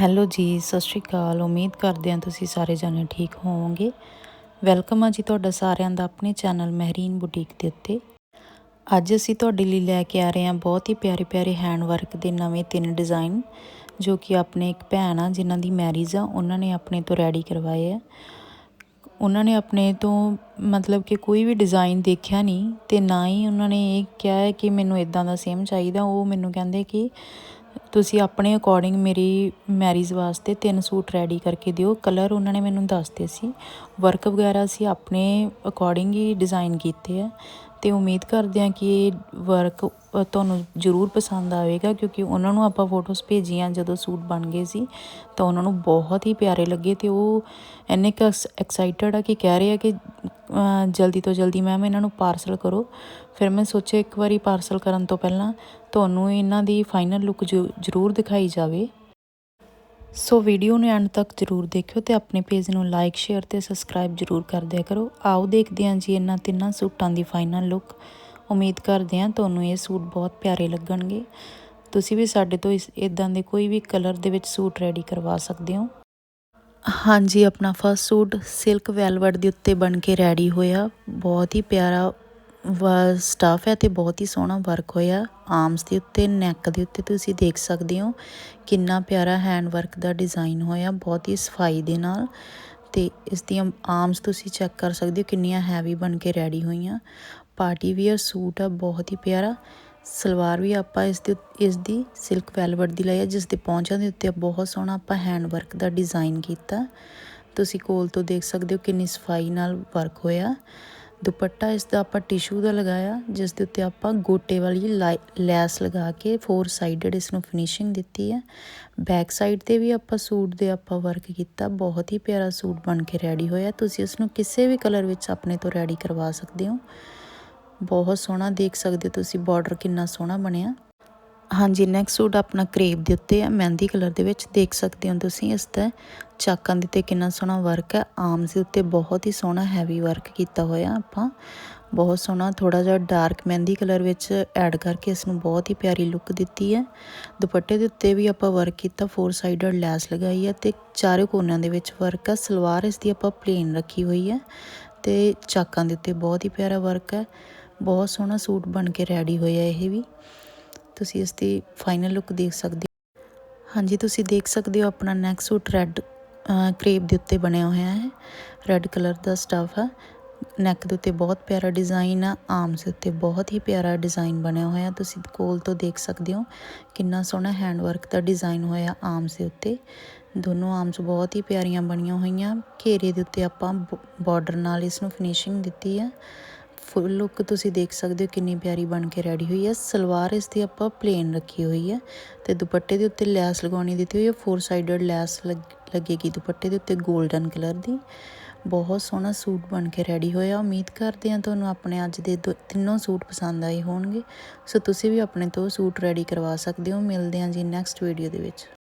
Hello ਜੀ, ਸਤਿ ਸ਼੍ਰੀ ਅਕਾਲ। ਉਮੀਦ ਕਰਦੇ ਹਾਂ ਤੁਸੀਂ ਸਾਰੇ ਜਾਣੇ ਠੀਕ ਹੋਵੋਗੇ। ਵੈਲਕਮ ਆ ਜੀ ਤੁਹਾਡਾ ਸਾਰਿਆਂ ਦਾ ਆਪਣੇ ਚੈਨਲ ਮਹਿਰੀਨ ਬੁਟੀਕ ਦੇ ਉੱਤੇ। ਅੱਜ ਅਸੀਂ ਤੁਹਾਡੇ ਲਈ ਲੈ ਕੇ ਆ ਰਹੇ ਹਾਂ ਬਹੁਤ ਹੀ ਪਿਆਰੇ ਪਿਆਰੇ ਹੈਂਡ ਵਰਕ ਦੇ ਨਵੇਂ ਤਿੰਨ ਡਿਜ਼ਾਈਨ, ਜੋ ਕਿ ਆਪਣੇ ਇੱਕ ਭੈਣ ਆ, ਜਿਨ੍ਹਾਂ ਦੀ ਮੈਰਿਜ ਆ, ਉਹਨਾਂ ਨੇ ਆਪਣੇ ਤੋਂ ਰੈਡੀ ਕਰਵਾਏ ਆ। ਉਹਨਾਂ ਨੇ ਆਪਣੇ ਤੋਂ ਮਤਲਬ ਕਿ ਕੋਈ ਵੀ ਡਿਜ਼ਾਈਨ ਦੇਖਿਆ ਨਹੀਂ ਤੇ ਨਾ ਹੀ ਉਹਨਾਂ ਨੇ ਇਹ ਕਿਹਾ ਹੈ ਕਿ ਮੈਨੂੰ ਇਦਾਂ ਦਾ ਸੇਮ ਚਾਹੀਦਾ। ਉਹ ਮੈਨੂੰ ਕਹਿੰਦੇ ਕਿ ਤੁਸੀਂ ਆਪਣੇ ਅਕੋਰਡਿੰਗ ਮੇਰੀ ਮੈਰਿਜ ਵਾਸਤੇ ਤਿੰਨ ਸੂਟ ਰੈਡੀ ਕਰਕੇ ਦਿਓ। ਕਲਰ ਉਹਨਾਂ ਨੇ ਮੈਨੂੰ ਦੱਸਦੇ ਸੀ। ਵਰਕ ਵਗੈਰਾ ਅਸੀਂ ਆਪਣੇ ਅਕੋਰਡਿੰਗ ਹੀ ਡਿਜ਼ਾਈਨ ਕੀਤੇ ਆ। ਅਤੇ ਉਮੀਦ ਕਰਦੇ ਹਾਂ ਕਿ ਇਹ ਵਰਕ ਤੁਹਾਨੂੰ ਜ਼ਰੂਰ ਪਸੰਦ ਆਵੇਗਾ, ਕਿਉਂਕਿ ਉਹਨਾਂ ਨੂੰ ਆਪਾਂ ਫੋਟੋਸ ਭੇਜੀਆਂ ਜਦੋਂ ਸੂਟ ਬਣ ਗਏ ਸੀ, ਤਾਂ ਉਹਨਾਂ ਨੂੰ ਬਹੁਤ ਹੀ ਪਿਆਰੇ ਲੱਗੇ ਅਤੇ ਉਹ ਇੰਨੇ ਕੁ ਐਕਸਾਈਟਡ ਆ ਕਿ ਕਹਿ ਰਹੇ ਆ ਕਿ ਜਲਦੀ ਤੋਂ ਜਲਦੀ ਮੈਮ ਇਹਨਾਂ ਨੂੰ ਪਾਰਸਲ ਕਰੋ। ਫਿਰ ਮੈਂ ਸੋਚਿਆ ਇੱਕ ਵਾਰੀ ਪਾਰਸਲ ਕਰਨ ਤੋਂ ਪਹਿਲਾਂ ਤੁਹਾਨੂੰ ਇਹਨਾਂ ਦੀ ਫਾਈਨਲ ਲੁੱਕ ਜ਼ਰੂਰ ਦਿਖਾਈ ਜਾਵੇ। ਸੋ ਵੀਡੀਓ ਨੂੰ ਐਂਡ ਤੱਕ ਜ਼ਰੂਰ ਦੇਖਿਓ ਤੇ ਆਪਣੇ ਪੇਜ ਨੂੰ ਲਾਈਕ, ਸ਼ੇਅਰ ਤੇ ਸਬਸਕ੍ਰਾਈਬ ਜ਼ਰੂਰ ਕਰ ਦਿਆ ਕਰੋ। ਆਓ ਦੇਖਦੇ ਹਾਂ ਜੀ ਇਹਨਾਂ ਤਿੰਨਾਂ ਸੂਟਾਂ ਦੀ ਫਾਈਨਲ ਲੁੱਕ ਉਮੀਦ ਕਰਦੇ ਹਾਂ ਤੁਹਾਨੂੰ ਇਹ ਸੂਟ ਬਹੁਤ ਪਿਆਰੇ ਲੱਗਣਗੇ। ਤੁਸੀਂ ਵੀ ਸਾਡੇ ਤੋਂ ਇਸ ਇਦਾਂ ਦੇ ਕੋਈ ਵੀ ਕਲਰ ਦੇ ਵਿੱਚ ਸੂਟ ਰੈਡੀ ਕਰਵਾ ਸਕਦੇ ਹੋ। ਹਾਂਜੀ, ਆਪਣਾ ਫਸਟ ਸੂਟ ਸਿਲਕ ਵੈਲਵਟ ਦੇ ਉੱਤੇ ਬਣ ਕੇ ਰੈਡੀ ਹੋਇਆ। ਬਹੁਤ ਹੀ ਪਿਆਰਾ ਸਟਾਫ ਹੈ ਤੇ ਬਹੁਤ ਹੀ ਸੋਹਣਾ ਵਰਕ ਹੋਇਆ। ਆਰਮਸ ਦੇ ਉੱਤੇ ਨੈਕ ਦੇ ਉੱਤੇ ਤੁਸੀਂ ਦੇਖ ਸਕਦੇ ਹੋ ਕਿੰਨਾ ਪਿਆਰਾ ਹੈਂਡ ਵਰਕ ਦਾ ਡਿਜ਼ਾਈਨ ਹੋਇਆ, ਬਹੁਤ ਹੀ ਸਫ਼ਾਈ ਦੇ ਨਾਲ। ਤੇ ਇਸ ਦੀਆਂ ਆਰਮਸ ਤੁਸੀਂ ਚੈੱਕ ਕਰ ਸਕਦੇ ਹੋ ਕਿੰਨੀਆਂ ਹੈਵੀ ਬਣ ਕੇ ਰੈਡੀ ਹੋਈਆਂ। ਪਾਰਟੀ ਵੀਅਰ ਸੂਟ ਆ, ਬਹੁਤ ਹੀ ਪਿਆਰਾ। ਸਲਵਾਰ ਵੀ ਆਪਾਂ ਇਸ ਦੇ ਇਸ ਦੀ ਸਿਲਕ ਵੈਲਵਟ ਦੀ ਲਈ ਹੈ ਜਿਸ ਦੇ ਪੌਂਚਾਂ ਦੇ ਉੱਤੇ ਬਹੁਤ ਸੋਹਣਾ ਆਪਾਂ ਹੈਂਡ ਵਰਕ ਦਾ ਡਿਜ਼ਾਈਨ ਕੀਤਾ। ਤੁਸੀਂ ਕੋਲ ਤੋਂ ਦੇਖ ਸਕਦੇ ਹੋ ਕਿੰਨੀ ਸਫ਼ਾਈ ਨਾਲ ਵਰਕ ਹੋਇਆ। ਦੁਪੱਟਾ ਇਸ ਦਾ ਆਪਾਂ ਟਿਸ਼ੂ ਦਾ ਲਗਾਇਆ, ਜਿਸ ਦੇ ਉੱਤੇ ਆਪਾਂ ਗੋਟੇ ਵਾਲੀ ਲੈਸ ਲਗਾ ਕੇ ਫੋਰ ਸਾਈਡਡ ਇਸ ਨੂੰ ਫਿਨਿਸ਼ਿੰਗ ਦਿੱਤੀ ਹੈ। ਬੈਕ ਸਾਈਡ ਤੇ ਵੀ ਆਪਾਂ ਸੂਟ ਦੇ ਆਪਾਂ ਵਰਕ ਕੀਤਾ, ਬਹੁਤ ਹੀ ਪਿਆਰਾ ਸੂਟ ਬਣ ਕੇ ਰੈਡੀ ਹੋਇਆ। ਤੁਸੀਂ ਇਸ ਨੂੰ ਕਿਸੇ ਵੀ ਕਲਰ ਵਿੱਚ ਆਪਣੇ ਤੋਂ ਰੈਡੀ ਕਰਵਾ ਸਕਦੇ ਹੋ। ਬਹੁਤ ਸੋਹਣਾ ਦੇਖ ਸਕਦੇ ਹੋ ਤੁਸੀਂ ਬਾਰਡਰ ਕਿੰਨਾ ਸੋਹਣਾ ਬਣਿਆ। ਹਾਂਜੀ ਨੈਕਸਟ ਸੂਟ ਆਪਣਾ ਕਰੇਪ ਦੇ ਉੱਤੇ ਹੈ ਮਹਿੰਦੀ ਕਲਰ ਦੇ ਵਿੱਚ। ਦੇਖ ਸਕਦੇ ਹੋ ਤੁਸੀਂ ਇਸ ਤੇ ਚਾਕਾਂ ਦੇ ਤੇ ਕਿੰਨਾ ਸੋਹਣਾ ਵਰਕ ਹੈ ਆਰਮਸ ਦੇ ਉੱਤੇ ਬਹੁਤ ਹੀ ਸੋਹਣਾ ਹੈਵੀ ਵਰਕ ਕੀਤਾ ਹੋਇਆ ਆਪਾਂ। ਬਹੁਤ ਸੋਹਣਾ ਥੋੜਾ ਜਿਹਾ ਡਾਰਕ ਮਹਿੰਦੀ ਕਲਰ ਵਿੱਚ ਐਡ ਕਰਕੇ ਇਸ ਨੂੰ ਬਹੁਤ ਹੀ ਪਿਆਰੀ ਲੁੱਕ ਦਿੱਤੀ ਹੈ। ਦੁਪੱਟੇ ਦੇ ਉੱਤੇ ਵੀ ਆਪਾਂ ਵਰਕ ਕੀਤਾ ਫੋਰ ਸਾਈਡਡ ਲੈਸ ਲਗਾਈ ਹੈ ਤੇ ਚਾਰੇ ਕੋਨਿਆਂ ਦੇ ਵਿੱਚ ਵਰਕ ਹੈ ਸਲਵਾਰ ਇਸ ਦੀ ਆਪਾਂ ਪਲੇਨ ਰੱਖੀ ਹੋਈ ਹੈ ਤੇ ਚਾਕਾਂ ਦੇ ਉੱਤੇ ਬਹੁਤ ਹੀ ਪਿਆਰਾ ਵਰਕ ਹੈ ਬਹੁਤ ਸੋਹਣਾ ਸੂਟ ਬਣ ਕੇ ਰੈਡੀ ਹੋਇਆ ਇਹ ਵੀ। ਤੁਸੀਂ ਇਸ ਦੀ ਫਾਈਨਲ ਲੁੱਕ ਦੇਖ ਸਕਦੇ ਹੋ। ਹਾਂਜੀ, ਤੁਸੀਂ ਦੇਖ ਸਕਦੇ ਹੋ ਆਪਣਾ ਨੈਕ ਸੂਟ ਰੈੱਡ ਕਰੇਪ ਦੇ ਉੱਤੇ ਬਣਿਆ ਹੋਇਆ ਹੈ। ਰੈੱਡ ਕਲਰ ਦਾ ਸਟਫ ਹੈ ਨੈਕ ਦੇ ਉੱਤੇ ਬਹੁਤ ਪਿਆਰਾ ਡਿਜ਼ਾਈਨ ਆ। ਆਰਮਸ ਦੇ ਉੱਤੇ ਬਹੁਤ ਹੀ ਪਿਆਰਾ ਡਿਜ਼ਾਈਨ ਬਣਿਆ ਹੋਇਆ। ਤੁਸੀਂ ਕੋਲ ਤੋਂ ਦੇਖ ਸਕਦੇ ਹੋ ਕਿੰਨਾ ਸੋਹਣਾ ਹੈਂਡ ਵਰਕ ਦਾ ਡਿਜ਼ਾਈਨ ਹੋਇਆ ਆਰਮਸ ਦੇ ਉੱਤੇ। ਦੋਨੋਂ ਆਰਮਸ ਬਹੁਤ ਹੀ ਪਿਆਰੀਆਂ ਬਣੀਆਂ ਹੋਈਆਂ। ਘੇਰੇ ਦੇ ਉੱਤੇ ਆਪਾਂ ਬਾਰਡਰ ਨਾਲ ਇਸ ਨੂੰ ਫਿਨਿਸ਼ਿੰਗ ਦਿੱਤੀ ਆ। ਫੁੱਲ ਲੁੱਕ ਤੁਸੀਂ ਦੇਖ ਸਕਦੇ ਹੋ ਕਿੰਨੀ ਪਿਆਰੀ ਬਣ ਕੇ ਰੈਡੀ ਹੋਈ ਹੈ। ਸਲਵਾਰ ਇਸ ਦੀ ਆਪਾਂ ਪਲੇਨ ਰੱਖੀ ਹੋਈ ਹੈ ਤੇ ਦੁਪੱਟੇ ਦੇ ਉੱਤੇ ਲੈਸ ਲਗਾਉਣੀ ਦਿੱਤੀ ਹੋਈ ਹੈ। ਫੋਰ ਸਾਈਡਡ ਲੈਸ ਲੱਗੇਗੀ ਦੁਪੱਟੇ ਦੇ ਉੱਤੇ 골ਡਨ ਕਲਰ ਦੀ। ਬਹੁਤ ਸੋਹਣਾ ਸੂਟ ਬਣ ਕੇ ਰੈਡੀ ਹੋਇਆ। ਉਮੀਦ ਕਰਦੇ ਹਾਂ ਤੁਹਾਨੂੰ ਆਪਣੇ ਅੱਜ ਦੇ ਤਿੰਨੋਂ ਸੂਟ ਪਸੰਦ ਆਏ ਹੋਣਗੇ। ਸੋ ਤੁਸੀਂ ਵੀ ਆਪਣੇ ਤੋਂ ਸੂਟ ਰੈਡੀ ਕਰਵਾ ਸਕਦੇ ਹੋ। ਮਿਲਦੇ ਹਾਂ ਜੀ ਨੈਕਸਟ ਵੀਡੀਓ ਦੇ ਵਿੱਚ।